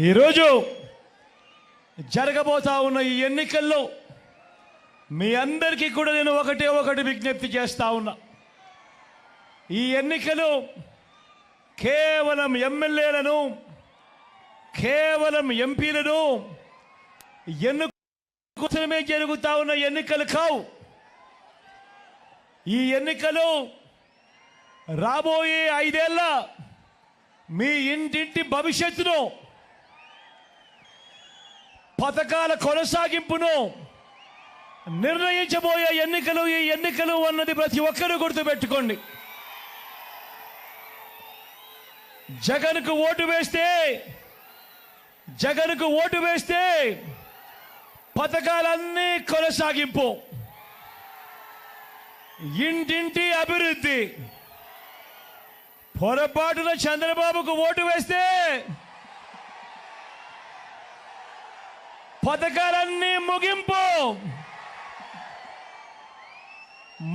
ఈరోజు జరగబోతా ఉన్న ఈ ఎన్నికల్లో మీ అందరికీ కూడా నేను ఒకటే ఒకటి విజ్ఞప్తి చేస్తా ఉన్నా. ఈ ఎన్నికలు కేవలం ఎమ్మెల్యేలను కేవలం ఎంపీలను ఎన్నుకోసమే జరుగుతా ఉన్న ఎన్నికలు కావు. ఈ ఎన్నికలు రాబోయే ఐదేళ్ళ మీ ఇంటింటి భవిష్యత్తును పథకాల కొనసాగింపును నిర్ణయించబోయే ఎన్నికలు ఈ ఎన్నికలు అన్నది ప్రతి ఒక్కరూ గుర్తుపెట్టుకోండి. జగన్కు ఓటు వేస్తే జగన్కు ఓటు వేస్తే పథకాలన్నీ కొనసాగింపు. ఇంటింటి అభివృద్ధి. పొరపాటున చంద్రబాబుకు ఓటు వేస్తే పథకాలన్నీ ముగింపు.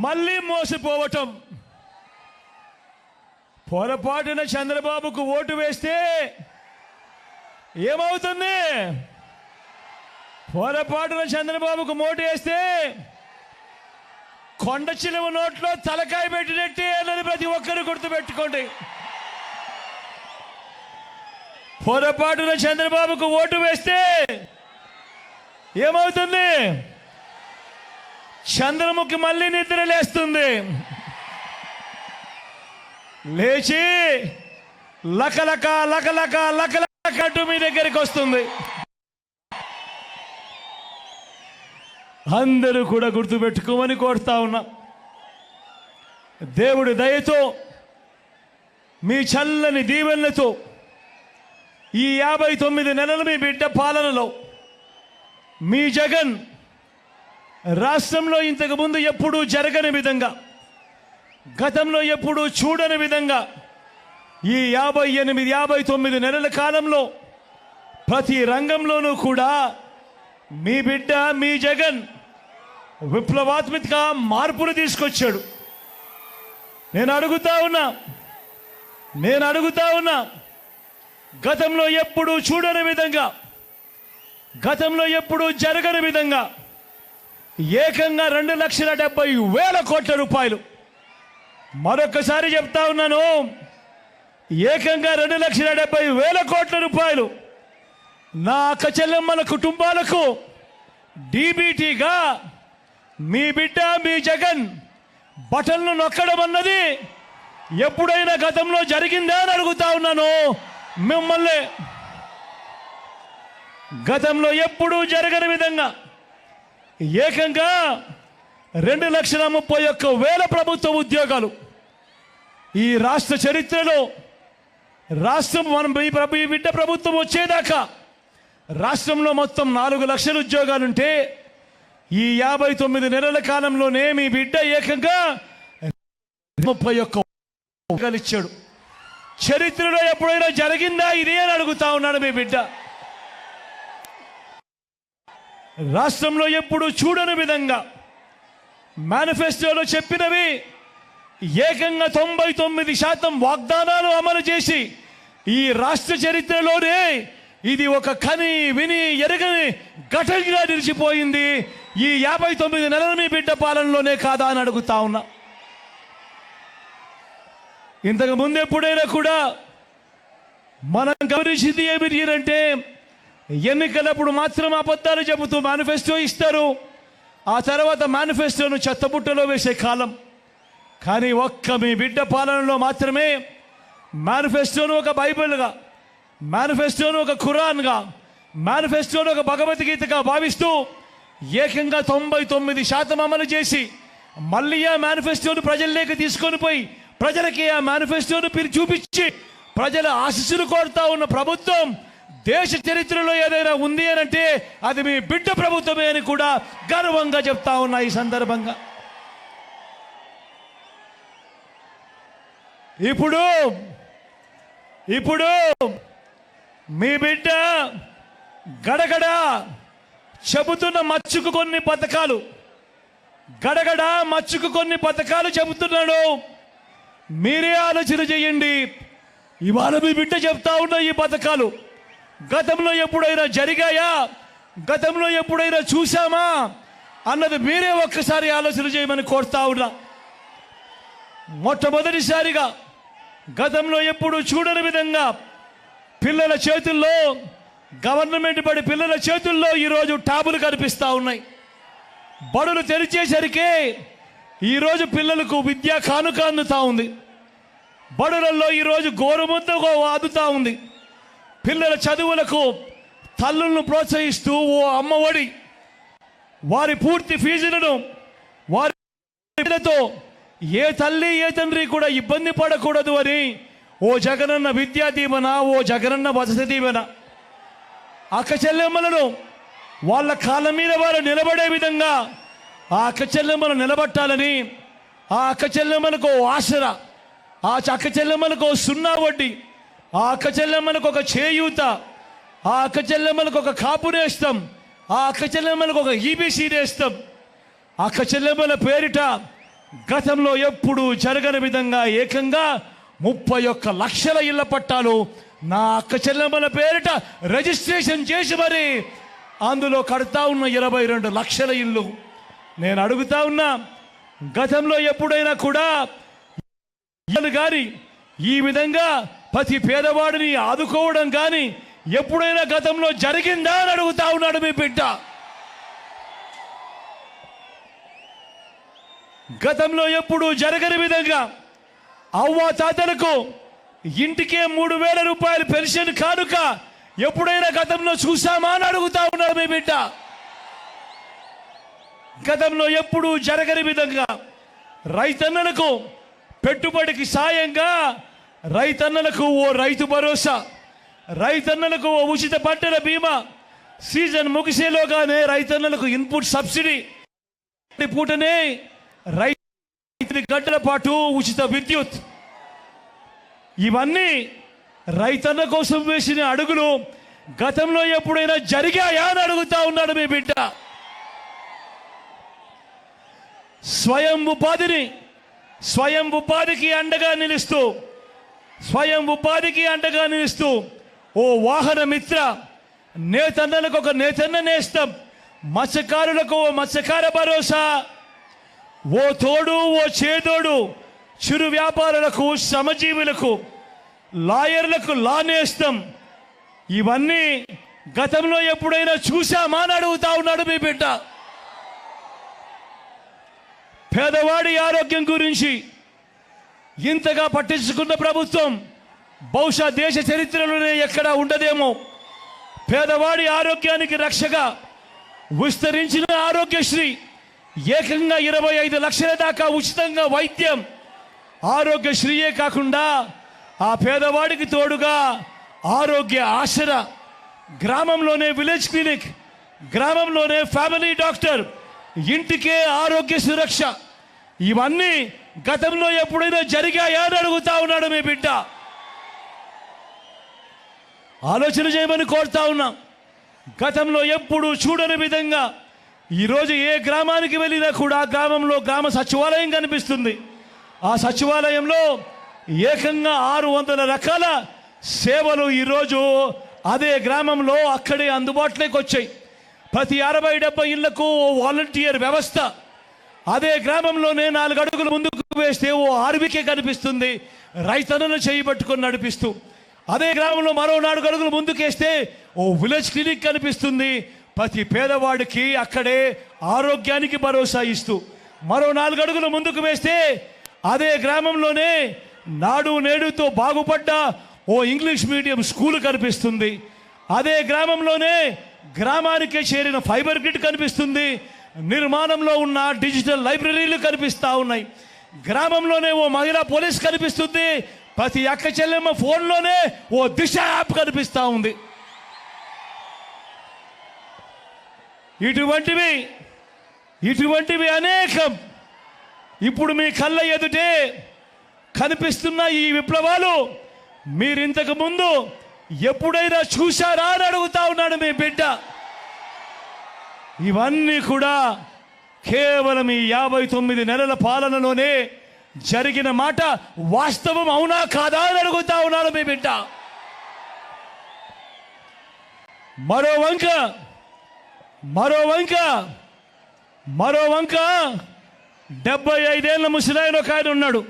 మళ్ళీ మోసపోవటం. పొరపాటున చంద్రబాబుకు ఓటు వేస్తే ఏమవుతుంది? పొరపాటున చంద్రబాబుకు ఓటు వేస్తే కొండ చిలువ నోట్లో తలకాయ పెట్టినట్టే అన్నది ప్రతి ఒక్కరు గుర్తుపెట్టుకోండి. పొరపాటున చంద్రబాబుకు ఓటు వేస్తే ఏమవుతుంది? చంద్రముఖి మళ్ళీ నిద్ర లేస్తుంది. లేచి లకలక లకలక లకలక అంటూ మీ దగ్గరికి వస్తుంది. అందరూ కూడా గుర్తుపెట్టుకోమని కోరుతా ఉన్నా. దేవుడి దయతో మీ చల్లని దీవెనలతో ఈ యాభై తొమ్మిది నెలలు మీ బిడ్డ పాలనలో మీ జగన్ రాష్ట్రంలో ఇంతకు ముందు ఎప్పుడూ జరగని విధంగా గతంలో ఎప్పుడూ చూడని విధంగా ఈ యాభై ఎనిమిది యాభై తొమ్మిది నెలల కాలంలో ప్రతి రంగంలోనూ కూడా మీ బిడ్డ మీ జగన్ విప్లవాత్మిక మార్పులు తీసుకొచ్చాడు. నేను అడుగుతా ఉన్నా నేను అడుగుతా ఉన్నా గతంలో ఎప్పుడూ చూడని విధంగా గతంలో ఎప్పుడూ జరగని విధంగా ఏకంగా రెండు లక్షల డెబ్బై వేల కోట్ల రూపాయలు. మరొకసారి చెప్తా ఉన్నాను ఏకంగా రెండు లక్షల డెబ్బై వేల కోట్ల రూపాయలు నా అక్క చెల్లెమ్మల కుటుంబాలకు డీబీటీగా మీ బిడ్డ మీ జగన్ బటన్లు నొక్కడం అన్నది ఎప్పుడైనా గతంలో జరిగిందా అని అడుగుతా ఉన్నాను. మిమ్మల్ని గతంలో ఎప్పుడూ జరగని విధంగా ఏకంగా రెండు లక్షల ముప్పై ఒక్క వేల ప్రభుత్వ ఉద్యోగాలు. ఈ రాష్ట్ర చరిత్రలో రాష్ట్రం మనం ఈ ప్రభు ఈ బిడ్డ ప్రభుత్వం వచ్చేదాకా రాష్ట్రంలో మొత్తం నాలుగు లక్షల ఉద్యోగాలుంటే ఈ యాభై తొమ్మిది నెలల కాలంలోనే మీ బిడ్డ ఏకంగా ముప్పై ఒక్క ఇచ్చాడు. చరిత్రలో ఎప్పుడైనా జరిగిందా ఇదే అని అడుగుతా ఉన్నాడు మీ బిడ్డ. రాష్ట్రంలో ఎప్పుడు చూడని విధంగా మేనిఫెస్టోలో చెప్పినవి ఏకంగా తొంభై తొమ్మిది శాతం వాగ్దానాలు అమలు చేసి ఈ రాష్ట్ర చరిత్రలోనే ఇది ఒక కని విని ఎరగని ఘటనగా నిలిచిపోయింది. ఈ యాభై తొమ్మిది నెలల మీ బిడ్డ పాలనలోనే కాదా అని అడుగుతా ఉన్నా. ఇంతకు ముందు ఎప్పుడైనా కూడా మనం గమనించింది ఏమిటి అంటే ఎన్నికలప్పుడు మాత్రం అబద్ధాలు చెబుతూ మేనిఫెస్టో ఇస్తారు. ఆ తర్వాత మేనిఫెస్టోను చెత్తబుట్టలో వేసే కాలం. కానీ ఒక్క మీ బిడ్డ పాలనలో మాత్రమే మేనిఫెస్టోను ఒక బైబిల్గా మేనిఫెస్టోను ఒక ఖురాన్గా మేనిఫెస్టోను ఒక భగవద్గీతగా భావిస్తూ ఏకంగా తొంభై తొమ్మిది శాతం అమలు చేసి మళ్ళీ ఆ మేనిఫెస్టోను ప్రజల్లోకి తీసుకొని పోయి ప్రజలకి ఆ మేనిఫెస్టోను పిలి చూపించి ప్రజల ఆశీస్సులు కోరుతా ఉన్న ప్రభుత్వం దేశ చరిత్రలో ఏదైనా ఉంది అని అంటే అది మీ బిడ్డ ప్రభుత్వమే అని కూడా గర్వంగా చెప్తా ఉన్నా ఈ సందర్భంగా. ఇప్పుడు ఇప్పుడు మీ బిడ్డ గడగడ చెబుతున్న మచ్చుకు కొన్ని పథకాలు. గడగడ మచ్చుకు కొన్ని పథకాలు చెబుతున్నాడు. మీరే ఆలోచన చేయండి. ఇవాళ మీ బిడ్డ చెప్తా ఉన్న ఈ పథకాలు. గతంలో ఎప్పుడైనా జరిగాయా? గతంలో ఎప్పుడైనా చూసామా అన్నది మీరే ఒక్కసారి ఆలోచన చేయమని కోరుతా ఉన్నా. మొట్టమొదటిసారిగా గతంలో ఎప్పుడు చూడని విధంగా పిల్లల చేతుల్లో గవర్నమెంట్ బడి పిల్లల చేతుల్లో ఈరోజు టాబులు కనిపిస్తూ ఉన్నాయి. బడులు తెరిచేసరికి ఈరోజు పిల్లలకు విద్యా కానుక అందుతా ఉంది. బడులలో ఈరోజు గోరుముద్ద అందుతా ఉంది. పిల్లల చదువులకు తల్లులను ప్రోత్సహిస్తూ ఓ అమ్మఒడి. వారి పూర్తి ఫీజులను వారితో ఏ తల్లి ఏ తండ్రి కూడా ఇబ్బంది పడకూడదు అని ఓ జగనన్న విద్యా దీవెన ఓ జగనన్న వసతి దీవెన. అక్క చెల్లెమ్మలను వాళ్ళ కాళ్ళ మీద వారు నిలబడే విధంగా ఆ అక్క చెల్లెమ్మలు నిలబట్టాలని ఆ అక్క చెల్లెమ్మలకు ఓ ఆసరా ఆ అక్క చెల్లెమ్మలకు సున్నా వడ్డీ. ఆ అక్కచెల్లెమ్మలకు ఒక చేయూత ఆ అక్కచెల్లెమ్మలకు ఒక కాపు నేస్తాం ఆ అక్కచెల్లెమ్మలకు ఒక ఈబీసీ నేస్తాం అక్కచెల్లెమ్మల పేరిట గతంలో ఎప్పుడు జరగని విధంగా ఏకంగా ముప్పై ఒక్క లక్షల ఇళ్ళ పట్టాలు నా అక్క చెల్లెమ్మల పేరిట రిజిస్ట్రేషన్ చేసి మరి అందులో కడతా ఉన్న ఇరవై రెండు లక్షల ఇల్లు నేను అడుగుతా ఉన్నా గతంలో ఎప్పుడైనా కూడా గారి ఈ విధంగా ప్రతి పేదవాడిని ఆదుకోవడం కానీ ఎప్పుడైనా గతంలో జరిగిందా అని అడుగుతా ఉన్నాడు మీ బిడ్డ. గతంలో ఎప్పుడు జరగని విధంగా అవ్వ తాతలకు ఇంటికే మూడు వేల రూపాయలు పెన్షన్ కానుక ఎప్పుడైనా గతంలో చూసామా అని అడుగుతా ఉన్నారు మీ బిడ్డ. గతంలో ఎప్పుడు జరగని విధంగా రైతన్నలకు పెట్టుబడికి సాయంగా రైతన్నలకు ఓ రైతు భరోసా రైతన్నలకు ఓ ఉచిత పంటల బీమా. సీజన్ ముగిసేలోగానే రైతన్నలకు ఇన్పుట్ సబ్సిడీ. పూటనే రైతు గంటల పాటు ఉచిత విద్యుత్. ఇవన్నీ రైతన్న కోసం వేసిన అడుగులు గతంలో ఎప్పుడైనా జరిగాయా అని అడుగుతా ఉన్నాడు మీ బిడ్డ. స్వయం ఉపాధిని స్వయం ఉపాధికి అండగా నిలుస్తూ స్వయం ఉపాధికి అండగా నిలుస్తూ ఓ వాహన మిత్ర నేతన్నలకు ఒక నేతన్న నేస్తం మత్స్యకారులకు ఓ మత్స్యకార భరోసా. ఓ తోడు ఓ చేదోడు చిరు వ్యాపారులకు శ్రమజీవులకు లాయర్లకు లా నేస్తం ఇవన్నీ గతంలో ఎప్పుడైనా చూసామా అని అడుగుతా ఉన్నాడు మీ బిడ్డ. పేదవాడి ఆరోగ్యం గురించి ఇంతగా పట్టించుకున్న ప్రభుత్వం బహుశా దేశ చరిత్రలోనే ఎక్కడా ఉండదేమో. పేదవాడి ఆరోగ్యానికి రక్షగా విస్తరించిన ఆరోగ్యశ్రీ ఏకంగా ఇరవై ఐదు లక్షల దాకా ఉచితంగా వైద్యం ఆరోగ్యశ్రీయే కాకుండా ఆ పేదవాడికి తోడుగా ఆరోగ్య ఆసర గ్రామంలోనే విలేజ్ క్లినిక్ గ్రామంలోనే ఫ్యామిలీ డాక్టర్ ఇంటికే ఆరోగ్య సురక్ష. ఇవన్నీ గతంలో ఎప్పుడైనా జరిగాయా అని అడుగుతా ఉన్నాడు మీ బిడ్డ? ఆలోచన చేయమని కోరుతా ఉన్నాం. గతంలో ఎప్పుడు చూడని విధంగా ఈరోజు ఏ గ్రామానికి వెళ్ళినా కూడా గ్రామంలో గ్రామ సచివాలయం కనిపిస్తుంది. ఆ సచివాలయంలో ఏకంగా ఆరు వందల రకాల సేవలు ఈరోజు అదే గ్రామంలో అక్కడే అందుబాటులోకి వచ్చాయి. ప్రతి అరవై డెబ్బై ఇళ్ళకు ఓ వాలంటీర్ వ్యవస్థ అదే గ్రామంలోనే నాలుగు అడుగులు ముందుకు వేస్తే ఓ ఆర్వికే కనిపిస్తుంది. రైతన్నను చేయబట్టుకొని నడిపిస్తూ. అదే గ్రామంలో మరో నాలుగు అడుగులు ముందుకేస్తే ఓ విలేజ్ క్లినిక్ కనిపిస్తుంది. ప్రతి పేదవాడికి అక్కడే ఆరోగ్యానికి భరోసా ఇస్తూ. మరో నాలుగు అడుగులు ముందుకు వేస్తే అదే గ్రామంలోనే నాడు నేడుతో బాగుపడ్డ ఓ ఇంగ్లీష్ మీడియం స్కూల్ కనిపిస్తుంది. అదే గ్రామంలోనే గ్రామానికే చేరిన ఫైబర్ గ్రిడ్ కనిపిస్తుంది. నిర్మాణంలో ఉన్న డిజిటల్ లైబ్రరీలు కనిపిస్తూ ఉన్నాయి. గ్రామంలోనే ఓ మహిళా పోలీస్ కనిపిస్తుంది. ప్రతి అక్క చెల్లెమ్మ ఫోన్లోనే ఓ దిశ యాప్ కనిపిస్తూ ఉంది. ఇటువంటివి ఇటువంటివి అనేకం. ఇప్పుడు మీ కళ్ళ ఎదుటే కనిపిస్తున్న ఈ విప్లవాలు మీరు ఇంతకు ముందు ఎప్పుడైనా చూశారా అని అడుగుతా ఉన్నాడు మీ బిడ్డ. ఇవన్నీ కూడా కేవలం ఈ యాభై తొమ్మిది నెలల పాలనలోనే జరిగిన మాట వాస్తవం అవునా కాదా అని అడుగుతా ఉన్నాడు మీ బిడ్డ. మరో వంక మరో వంక మరో వంక. డెబ్బై ఐదేళ్ళ ముసలాయన ఒక ఆయన ఉన్నాడు.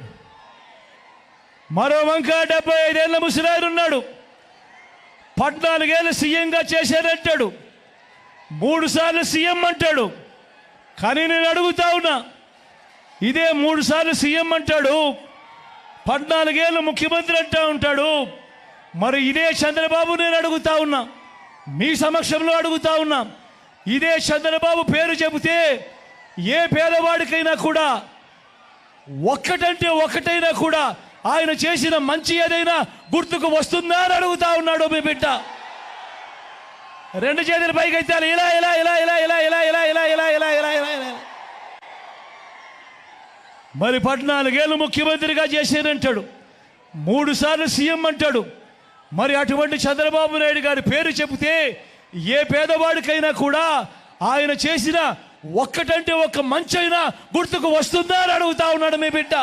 మరో వంక డెబ్బై ఐదేళ్ళ ముసిరాయుడు ఉన్నాడు. పద్నాలుగేళ్ళు సీఎంగా చేశారంటాడు మూడుసార్లు సీఎం అంటాడు. కానీ నేను అడుగుతా ఉన్నా ఇదే మూడుసార్లు సీఎం అంటాడు. పద్నాలుగేళ్ళు ముఖ్యమంత్రి అంటా ఉంటాడు. మరి ఇదే చంద్రబాబు నేను అడుగుతా ఉన్నా మీ సమక్షంలో అడుగుతా ఉన్నా ఇదే చంద్రబాబు పేరు చెబితే ఏ పేదవాడికైనా కూడా ఒక్కటంటే ఒక్కటైనా కూడా ఆయన చేసిన మంచి ఏదైనా గుర్తుకు వస్తుందా అని అడుగుతా ఉన్నాడు మీ బిడ్డ. రెండు చేతులు పైకి ఎత్తాలి ఇలా ఇలా ఇలా ఇలా ఇలా ఇలా ఇలా ఇలా ఇలా ఇలా ఇలా ఇలా ఇలా మరి పద్నాలుగేళ్ళు ముఖ్యమంత్రిగా చేశానంటాడు మూడు సార్లు సీఎం అంటాడు మరి అటువంటి చంద్రబాబు నాయుడు గారి పేరు చెబితే ఏ పేదవాడికైనా కూడా ఆయన చేసిన ఒక్కటంటే ఒక్క మంచైనా గుర్తుకు వస్తుందా అని అడుగుతా ఉన్నాడు మీ బిడ్డ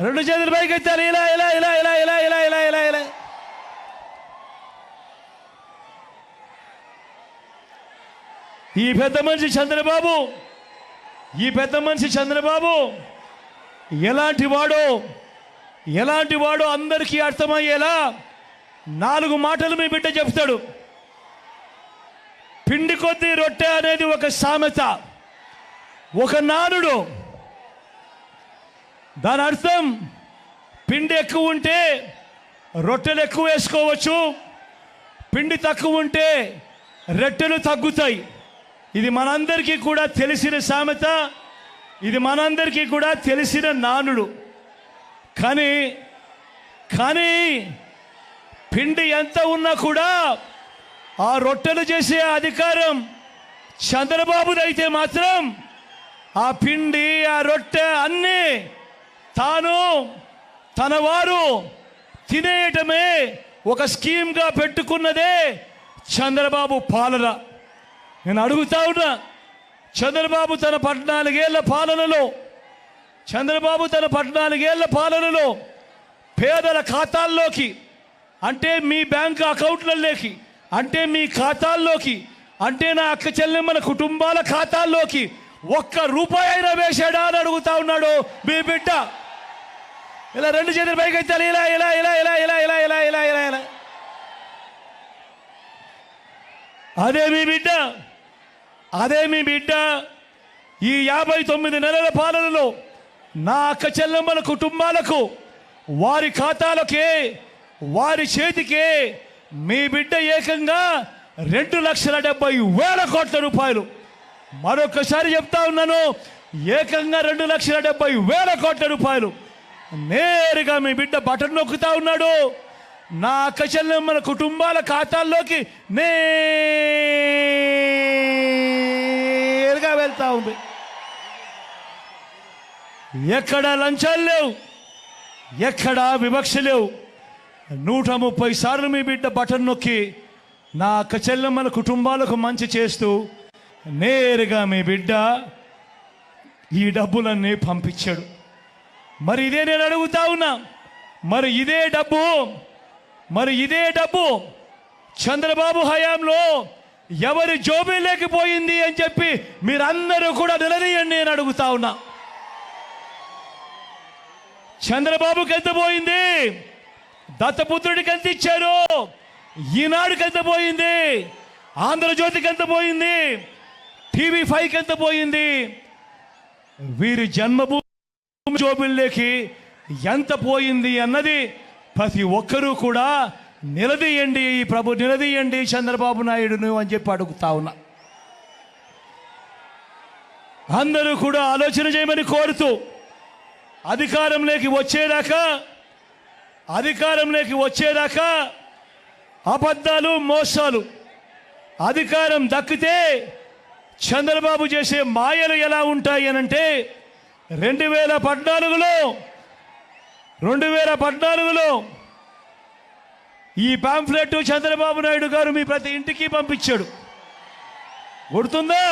రెండు చేతులు పైకి ఎత్తాలి ఇలా ఇలా ఇలా ఇలా ఇలా ఇలా ఇలా ఇలా ఇలా ఈ పెద్ద మనిషి చంద్రబాబు. ఈ పెద్ద మనిషి చంద్రబాబు. ఎలాంటి వాడో ఎలాంటి వాడో అందరికీ అర్థమయ్యేలా నాలుగు మాటలు మీ బిడ్డ చెప్తాడు. పిండి కొద్ది రొట్టె అనేది ఒక సామెత. ఒక నానుడు. దాని అర్థం పిండి ఎక్కువ ఉంటే రొట్టెలు ఎక్కువ వేసుకోవచ్చు. పిండి తక్కువ ఉంటే రొట్టెలు తగ్గుతాయి. ఇది మనందరికీ కూడా తెలిసిన సామెత. ఇది మనందరికీ కూడా తెలిసిన నానుడు. కానీ కానీ పిండి ఎంత ఉన్నా కూడా ఆ రొట్టెలు చేసే అధికారం చంద్రబాబుదైతే మాత్రం ఆ పిండి ఆ రొట్టె అన్నీ తాను తన వారు తినేయటమే ఒక స్కీమ్గా పెట్టుకున్నదే చంద్రబాబు పాలన. నేను అడుగుతా ఉన్నా చంద్రబాబు తన పద్నాలుగేళ్ళ పాలనలో చంద్రబాబు తన పద్నాలుగేళ్ళ పాలనలో పేదల ఖాతాల్లోకి అంటే మీ బ్యాంక్ అకౌంట్లలోకి అంటే మీ ఖాతాల్లోకి అంటే నా అక్క చెల్లెమ్మల కుటుంబాల ఖాతాల్లోకి ఒక్క రూపాయి అయినా వేసాడా అని అడుగుతా ఉన్నాడు మీ బిడ్డ. ఇలా రెండు చేతులు పైకి ఎత్తాలి ఇలా ఇలా ఇలా ఇలా ఇలా ఇలా ఇలా ఇలా ఇలా ఇలా. అదే మీ బిడ్డ. అదే మీ బిడ్డ? ఈ యాభై తొమ్మిది నెలల పాలనలో నా అక్క చెల్లెమ్మల కుటుంబాలకు వారి ఖాతాలకే వారి చేతికే మీ బిడ్డ ఏకంగా రెండు లక్షల డెబ్బై వేల కోట్ల రూపాయలు. మరొకసారి చెప్తా ఉన్నాను ఏకంగా రెండు లక్షల డెబ్బై వేల కోట్ల రూపాయలు. నేరుగా మీ బిడ్డ బటన్ నొక్కుతా ఉన్నాడు. నా అక్క చెల్లెమ్మల కుటుంబాల ఖాతాల్లోకి నే వెళ్తా ఉంది. ఎక్కడ లంచాలు లేవు? ఎక్కడ వివక్ష లేవు? నూట ముప్పై సార్లు మీ బిడ్డ బటన్ నొక్కి నా అక్క చెల్లెమ్మల కుటుంబాలకు మంచి చేస్తూ నేరుగా మీ బిడ్డ ఈ డబ్బులన్నీ పంపించాడు. మరి ఇదే నేను అడుగుతా ఉన్నా. మరి ఇదే డబ్బు? మరి ఇదే డబ్బు? చంద్రబాబు హయాంలో ఎవరి జోబీ లేకపోయింది అని చెప్పి మీరందరూ కూడా నిలదీయండి నేను అడుగుతా ఉన్నా. చంద్రబాబుకి ఎంత పోయింది? దత్తపుత్రుడికి ఎంత ఇచ్చారు? ఈనాడుకి ఎంత పోయింది? ఆంధ్రజ్యోతికి ఎంత పోయింది? టీవీ ఫైవ్కి ఎంత పోయింది? వీరి జన్మభూమి జోబుల్లోకి ఎంత పోయింది అన్నది ప్రతి ఒక్కరూ కూడా నిలదీయండి ఈ ప్రభు నిలదీయండి చంద్రబాబు నాయుడును అని చెప్పి అడుగుతా ఉన్నా. అందరూ కూడా ఆలోచన చేయమని కోరుతూ అధికారంలోకి వచ్చేదాకా అధికారంలోకి వచ్చేదాకా అబద్ధాలు మోసాలు అధికారం దక్కితే చంద్రబాబు చేసే మాయలు ఎలా ఉంటాయి అనంటే రెండు వేల పద్నాలుగులో రెండు వేల పద్నాలుగులో ఈ పాంఫ్లెట్ చంద్రబాబు నాయుడు గారు మీ ప్రతి ఇంటికి పంపించాడు. గుర్తుందా?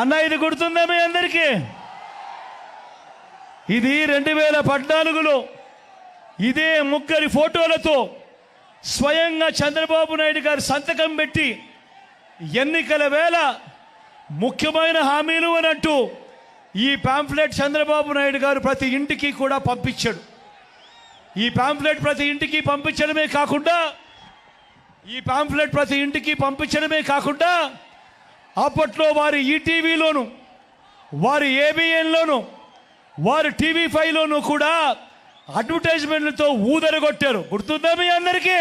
అన్న ఇది గుర్తుందా మీ అందరికీ? ఇది రెండు వేల పద్నాలుగులో ఇదే ముగ్గురి ఫోటోలతో స్వయంగా చంద్రబాబు నాయుడు గారు సంతకం పెట్టి ఎన్నికల వేళ ముఖ్యమైన హామీలు అని అంటూ ఈ పాంఫ్లెట్ చంద్రబాబు నాయుడు గారు ప్రతి ఇంటికి కూడా పంపించాడు. ఈ పాంప్లెట్ ప్రతి ఇంటికి పంపించడమే కాకుండా ఈ పాంప్లెట్ ప్రతి ఇంటికి పంపించడమే కాకుండా అప్పట్లో వారి ఈటీవీలోను వారి ఏబిఎన్లోను వారి టీవీ ఫైవ్లోను కూడా అడ్వర్టైజ్మెంట్లతో ఊదరగొట్టారు. గుర్తుందా మీ అందరికీ?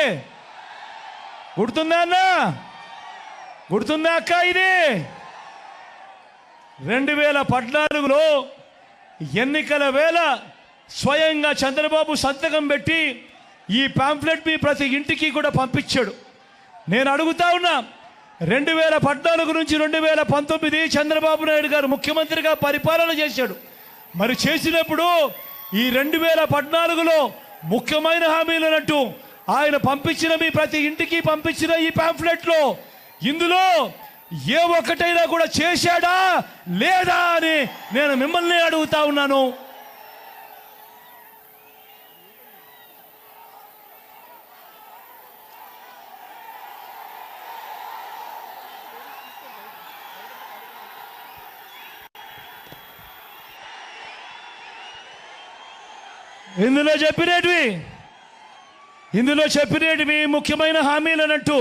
గుర్తుందా అన్న? గుర్తుందా అక్క ఇది? రెండు వేల పద్నాలుగులో ఎన్నికల వేళ స్వయంగా చంద్రబాబు సంతకం పెట్టి ఈ పాంఫ్లెట్ మీ ప్రతి ఇంటికి కూడా పంపించాడు. నేను అడుగుతా ఉన్నా రెండు వేల పద్నాలుగు నుంచి రెండు వేల పంతొమ్మిది చంద్రబాబు నాయుడు గారు ముఖ్యమంత్రిగా పరిపాలన చేశాడు. మరి చేసినప్పుడు ఈ రెండు వేల పద్నాలుగులో ముఖ్యమైన హామీలు అన్నట్టు ఆయన పంపించిన మీ ప్రతి ఇంటికి పంపించిన ఈ పాంఫ్లెట్లో ఇందులో ఏ ఒక్కటైనా కూడా చేశాడా లేదా అని నేను మిమ్మల్ని అడుగుతా ఉన్నాను. ఇందులో చెప్పినవి ఇందులో చెప్పినవి ముఖ్యమైన హామీలు అన్నట్టు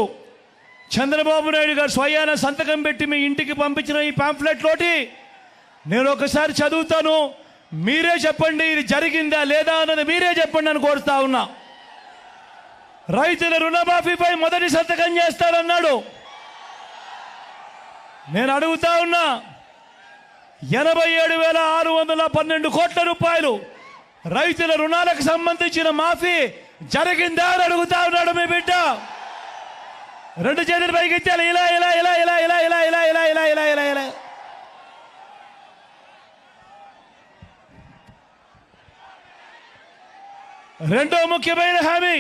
చంద్రబాబు నాయుడు గారు స్వయాన సంతకం పెట్టి మీ ఇంటికి పంపించిన ఈ పాంఫ్లెట్లోటి నేను ఒకసారి చదువుతాను. మీరే చెప్పండి ఇది జరిగిందా లేదా అన్నది మీరే చెప్పండి అని కోరుతా ఉన్నా. రైతుల రుణమాఫీపై మొదటి సంతకం చేస్తారన్నాడు నేను అడుగుతా ఉన్నా ఎనభై ఏడు వేల ఆరు వందల పన్నెండు కోట్ల రూపాయలు రైతుల రుణాలకు సంబంధించిన మాఫీ జరిగిందా అని అడుగుతా ఉన్నాడు మీ బిడ్డ రెండు చేతులు పైకిచ్చాలి ఇలా ఇలా ఇలా ఇలా ఇలా ఇలా ఇలా ఇలా ఇలా ఇలా ఇలా ఇలా రెండో ముఖ్యమైన హామీ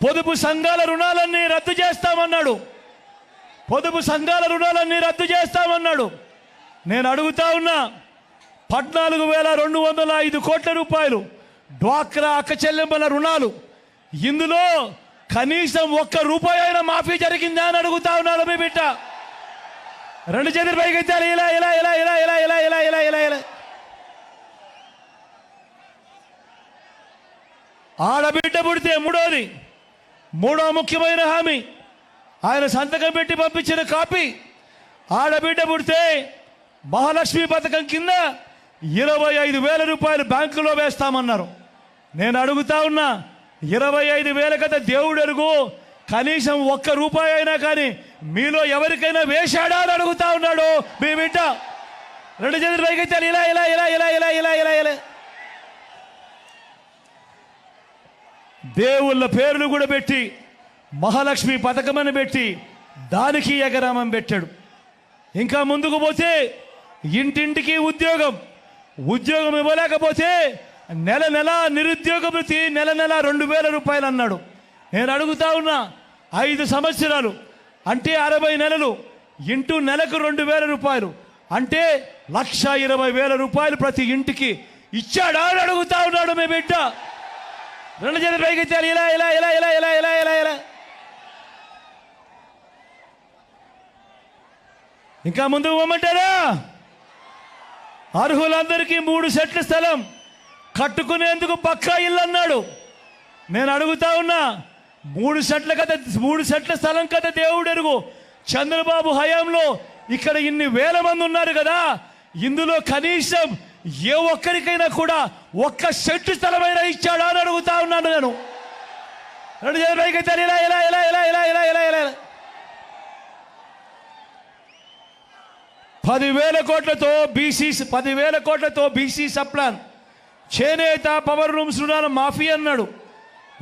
పొదుపు సంఘాల రుణాలన్నీ రద్దు చేస్తామన్నాడు పొదుపు సంఘాల రుణాలన్నీ రద్దు చేస్తామన్నాడు నేను అడుగుతా ఉన్నా పద్నాలుగు వేల రెండు వందల ఐదు కోట్ల రూపాయలు డ్వాక్రా అక్క చెల్లింపుల రుణాలు. ఇందులో కనీసం ఒక్క రూపాయి అయినా మాఫీ జరిగిందా అని అడుగుతా ఉన్నాడు మీ బిడ్డ. రెండు చేతులు పైకి ఎత్తాలి ఇలా ఇలా ఇలా ఇలా ఇలా ఇలా ఇలా ఇలా ఇలా ఇలా. ఆడబిడ్డ పుడితే మూడోది. మూడో ముఖ్యమైన హామీ. ఆయన సంతకం పెట్టి పంపించిన కాపీ. ఆడబిడ్డ పుడితే మహాలక్ష్మి పథకం కింద ఇరవై ఐదు వేల రూపాయలు బ్యాంకులో వేస్తామన్నారు. నేను అడుగుతా ఉన్నా ఇరవై ఐదు వేల కదా దేవుడు అడుగు కనీసం ఒక్క రూపాయి అయినా కానీ మీలో ఎవరికైనా వేశాడా అని అడుగుతా ఉన్నాడు మీ బిడ్డ. రెండు చేతులు పైకెత్తాలి ఇలా ఇలా ఇలా ఇలా ఇలా ఇలా ఇలా ఇలా. దేవుళ్ళ పేర్లు కూడా పెట్టి మహాలక్ష్మి పథకమని పెట్టి దానికి ఎగరామం పెట్టాడు. ఇంకా ముందుకు పోతే ఇంటింటికి ఉద్యోగం. ఉద్యోగం ఇవ్వలేకపోతే నెల నెల నిరుద్యోగ నెల నెల రెండు వేల రూపాయలు అన్నాడు. నేను అడుగుతా ఉన్నా ఐదు సంవత్సరాలు అంటే అరవై నెలలు ఇంటూ నెలకు రెండు వేల రూపాయలు అంటే లక్ష ఇరవై వేల రూపాయలు ప్రతి ఇంటికి ఇచ్చాడా అని అడుగుతా ఉన్నాడు మీ బిడ్డ. రెండు చేతులు పైకి ఎత్తాలి ఇలా ఇలా ఇలా ఇలా ఇలా ఇలా ఇలా ఇలా. ఇంకా ముందుకు పోమంటారా? అర్హులందరికీ మూడు సెట్ల స్థలం. కట్టుకునేందుకు పక్కా ఇల్లు అన్నాడు నేను అడుగుతా ఉన్నా మూడు సెట్ల కథ మూడు సెట్ల స్థలం కథ దేవుడు ఎరుగు చంద్రబాబు హయాంలో ఇక్కడ ఇన్ని వేల మంది ఉన్నారు కదా ఇందులో కనీసం ఏ ఒక్కరికైనా కూడా ఒక్క సెట్టు స్థలమైనా ఇచ్చాడా అని అడుగుతా ఉన్నాను నేను. రెండు చేతులు పైకి ఎత్తాలి. ఇలా ఇలా ఇలా ఇలా ఇలా ఇలా ఇలా. పదివేల కోట్లతో బీసీ పదివేల కోట్లతో బీసీ సప్లాన్. చేనేత పవర్ రూమ్స్ రుణాలు మాఫీ అన్నాడు.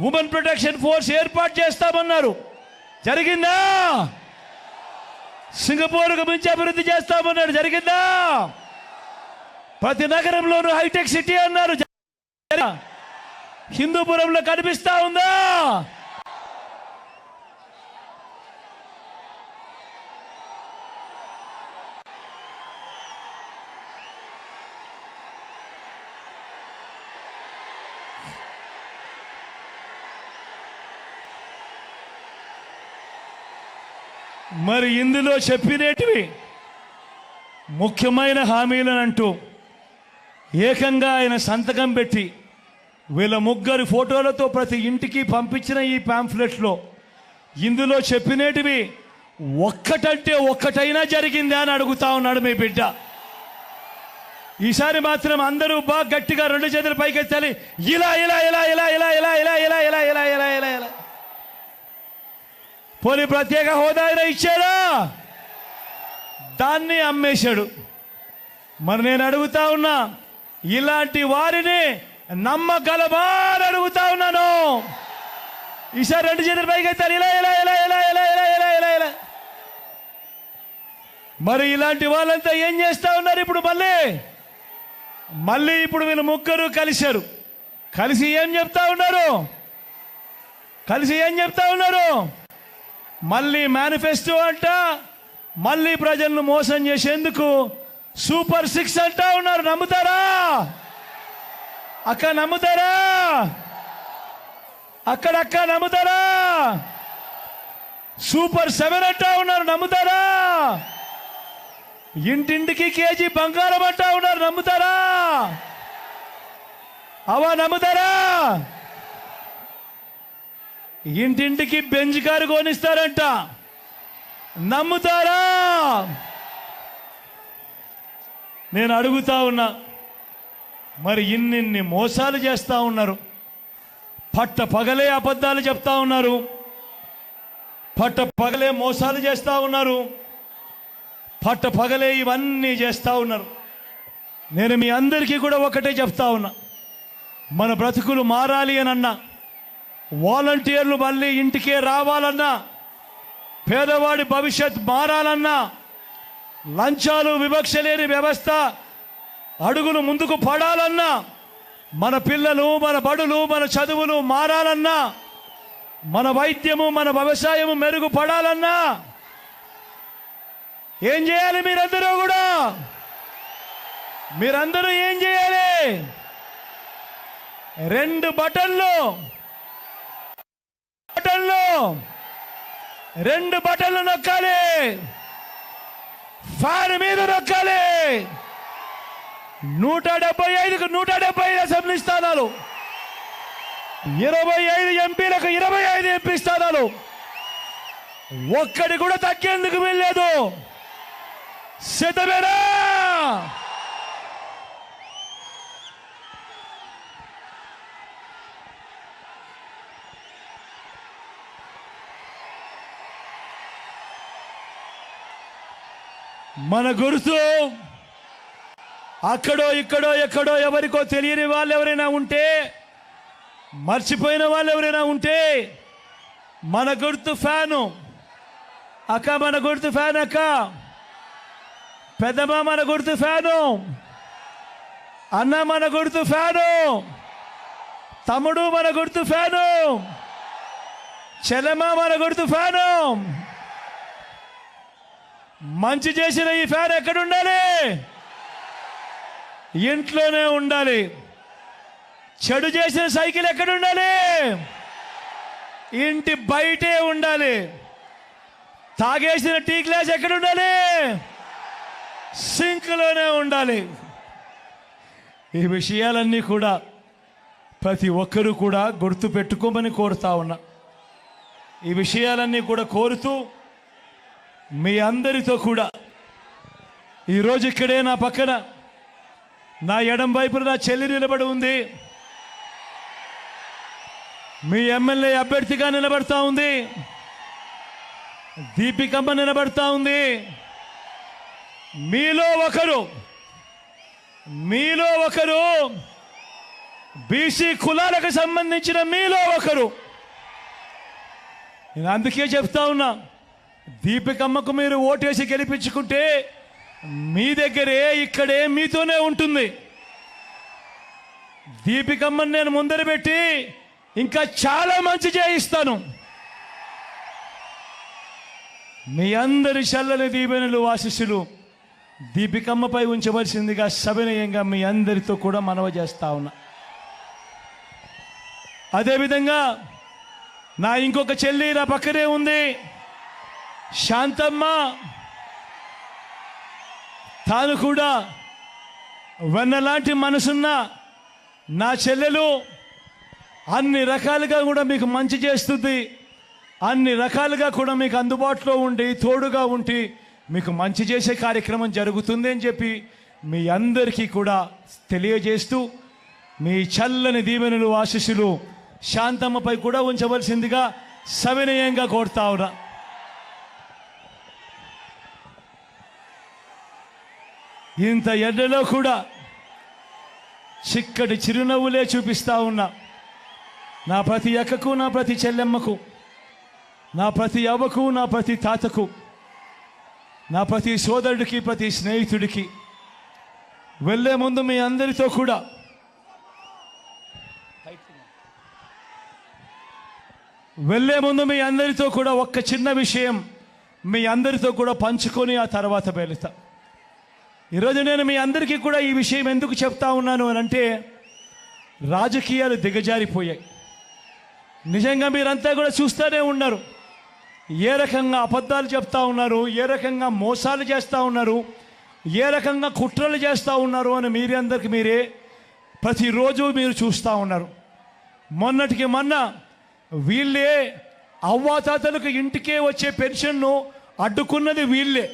ఉమెన్ ప్రొటెక్షన్ ఫోర్స్ ఏర్పాటు చేస్తామన్నారు. జరిగిందా? సింగపూర్కు మించి అభివృద్ధి చేస్తామన్నాడు. జరిగిందా? ప్రతి నగరంలోనూ హైటెక్ సిటీ అన్నారు. హిందూపురంలో కనిపిస్తా ఉందా? మరి ఇందులో చెప్పినేటివి ముఖ్యమైన హామీలను అంటూ ఏకంగా ఆయన సంతకం పెట్టి వీళ్ళ ముగ్గురు ఫోటోలతో ప్రతి ఇంటికి పంపించిన ఈ పాంఫ్లెట్లో ఇందులో చెప్పినేటివి ఒక్కటంటే ఒక్కటైనా జరిగిందా అని అడుగుతా ఉన్నాడు మీ బిడ్డ ఈసారి మాత్రం అందరూ బాగా గట్టిగా రెండు చేతులు పైకెత్తాలి ఇలా ఇలా ఇలా ఇలా ఇలా ఇలా ఇలా ఇలా ఇలా ఇలా ఇలా ఇలా ఇలా పోనీ ప్రత్యేక హోదా అయినా ఇచ్చాడా? దాన్ని అమ్మేశాడు. మరి నేను అడుగుతా ఉన్నా ఇలాంటి వారిని నమ్మగలమా అని అడుగుతా ఉన్నాను. ఈసారి రెండు చేతులు పైకి ఎత్తారు ఇలా ఇలా ఇలా ఇలా ఇలా ఇలా ఇలా ఇలా ఇలా. మరి ఇలాంటి వాళ్ళంతా ఏం చేస్తా ఉన్నారు ఇప్పుడు మళ్ళీ? మళ్ళీ ఇప్పుడు వీళ్ళు ముగ్గురు కలిశారు. కలిసి ఏం చెప్తా ఉన్నారు? కలిసి ఏం చెప్తా ఉన్నారు? మళ్ళీ మేనిఫెస్టో అంట. మళ్ళీ ప్రజలను మోసం చేసేందుకు సూపర్ సిక్స్ అంటా ఉన్నారు. నమ్ముతారా? అక్క నమ్ముతారా? అక్కడక్క నమ్ముతారా? సూపర్ సెవెన్ అంటా ఉన్నారు. నమ్ముతారా? ఇంటింటికి కేజీ బంగారం అంటా ఉన్నారు. నమ్ముతారా? అవా నమ్ముతారా? ఇంటింటికి బెంజ్ కారు కొనిస్తారంట. నమ్ముతారా? నేను అడుగుతా ఉన్నా మరి ఇన్నిన్ని మోసాలు చేస్తూ ఉన్నారు? పట్ట పగలే అబద్ధాలు చెప్తా ఉన్నారు. పట్ట పగలే మోసాలు చేస్తూ ఉన్నారు. పట్ట పగలే ఇవన్నీ చేస్తూ ఉన్నారు. నేను మీ అందరికీ కూడా ఒకటే చెప్తా ఉన్నా మన బ్రతుకులు మారాలి అని అన్నా. వాలంటీర్లు మళ్ళీ ఇంటికే రావాలన్నా పేదవాడి భవిష్యత్ మారాలన్నా లంచాలు వివక్ష లేని వ్యవస్థ అడుగులు ముందుకు పడాలన్నా మన పిల్లలు మన బడులు మన చదువులు మారాలన్నా మన వైద్యము మన వ్యవసాయము మెరుగుపడాలన్నా ఏం చేయాలి మీరందరూ కూడా? మీరందరూ ఏం చేయాలి? రెండు బటన్లు బటన్లు రెండు బటన్లు నొక్కాలి. ఫ్యాన్ మీద నొక్కాలి. నూట డెబ్బై ఐదుకు నూట డెబ్బై ఐదు అసెంబ్లీ స్థానాలు. ఇరవై ఐదు ఎంపీలకు ఇరవై ఐదు ఎంపీ స్థానాలు. ఒక్కడి కూడా తగ్గేందుకు వీల్లేదు. సిద్ధమేనా? మన గుర్తు అక్కడో ఇక్కడో ఎక్కడో ఎవరికో తెలియని వాళ్ళు ఎవరైనా ఉంటే మర్చిపోయిన వాళ్ళు ఎవరైనా ఉంటే మన గుర్తు ఫ్యాను. అక్క మన గుర్తు ఫ్యాన్ అక్క. పెద్దమ్మ మన గుర్తు ఫ్యాను. అన్న మన గుర్తు ఫ్యాను. తమ్ముడు మన గుర్తు ఫ్యాను. చెల్లెమ్మ మన గుర్తు ఫ్యాను. మంచి చేసిన ఈ ఫ్యాన్ ఎక్కడ ఉండాలి ఇంట్లోనే ఉండాలి. చెడు చేసిన సైకిల్ ఎక్కడ ఉండాలి ఇంటి బయటే ఉండాలి. తాగేసిన టీ గ్లాస్ ఎక్కడ ఉండాలి సింక్లోనే ఉండాలి. ఈ విషయాలన్నీ కూడా ప్రతి ఒక్కరూ కూడా గుర్తు పెట్టుకోమని కోరుతా ఉన్నా. ఈ విషయాలన్నీ కూడా కోరుతూ మీ అందరితో కూడా. ఈరోజు ఇక్కడే నా పక్కన. నా ఎడం వైపున నా చెల్లి నిలబడి ఉంది. మీ ఎమ్మెల్యే అభ్యర్థిగా నిలబడతా ఉంది. దీపికమ్మ నిలబడతా ఉంది. మీలో ఒకరు. మీలో ఒకరు. బీసీ కులాలకు సంబంధించిన మీలో ఒకరు. నేను అందుకే చెప్తా ఉన్నా. దీపికమ్మకు మీరు ఓటేసి గెలిపించుకుంటే మీ దగ్గరే ఇక్కడే మీతోనే ఉంటుంది. దీపికమ్మని నేను ముందర పెట్టి ఇంకా చాలా మంచి చేయిస్తాను. మీ అందరి చల్లని దీవెనలు వాసిస్సులు దీపికమ్మపై ఉంచవలసిందిగా సవినయంగా మీ అందరితో కూడా మనవ చేస్తా ఉన్నా. అదేవిధంగా నా ఇంకొక చెల్లి నా పక్కనే ఉంది. శాంతమ్మ తాను కూడా వెన్నలాంటి మనసున్న నా చెల్లెలు అన్ని రకాలుగా కూడా మీకు మంచి చేస్తుంది. అన్ని రకాలుగా కూడా మీకు అందుబాటులో ఉండి తోడుగా ఉండి మీకు మంచి చేసే కార్యక్రమం జరుగుతుంది అని చెప్పి మీ అందరికీ కూడా తెలియజేస్తూ మీ చల్లని దీవెనలు ఆశీస్సులు శాంతమ్మపై కూడా ఉంచవలసిందిగా సవినయంగా కోరుతా ఉన్నా. ఇంత ఎడ్డలో కూడా చిక్కటి చిరునవ్వులే చూపిస్తా ఉన్నా. నా ప్రతి అక్కకు నా ప్రతి చెల్లెమ్మకు నా ప్రతి అవ్వకు నా ప్రతి తాతకు నా ప్రతి సోదరుడికి ప్రతి స్నేహితుడికి వెళ్ళే ముందు మీ అందరితో కూడా వెళ్ళే ముందు మీ అందరితో కూడా ఒక్క చిన్న విషయం మీ అందరితో కూడా పంచుకొని ఆ తర్వాత వెళుతా ఈరోజు నేను మీ అందరికీ కూడా ఈ విషయం ఎందుకు చెప్తా ఉన్నాను అని అంటే రాజకీయాలు దిగజారిపోయాయి. నిజంగా మీరంతా కూడా చూస్తూనే ఉన్నారు. ఏ రకంగా అబద్ధాలు చెప్తా ఉన్నారు ఏ రకంగా మోసాలు చేస్తూ ఉన్నారు ఏ రకంగా కుట్రలు చేస్తూ ఉన్నారు అని మీరే అందరికి మీరే ప్రతిరోజు మీరు చూస్తూ ఉన్నారు. మొన్నటికి మొన్న వీళ్ళే అవ్వాతాతలకు ఇంటికే వచ్చే పెన్షన్ను అడ్డుకున్నది వీళ్ళే.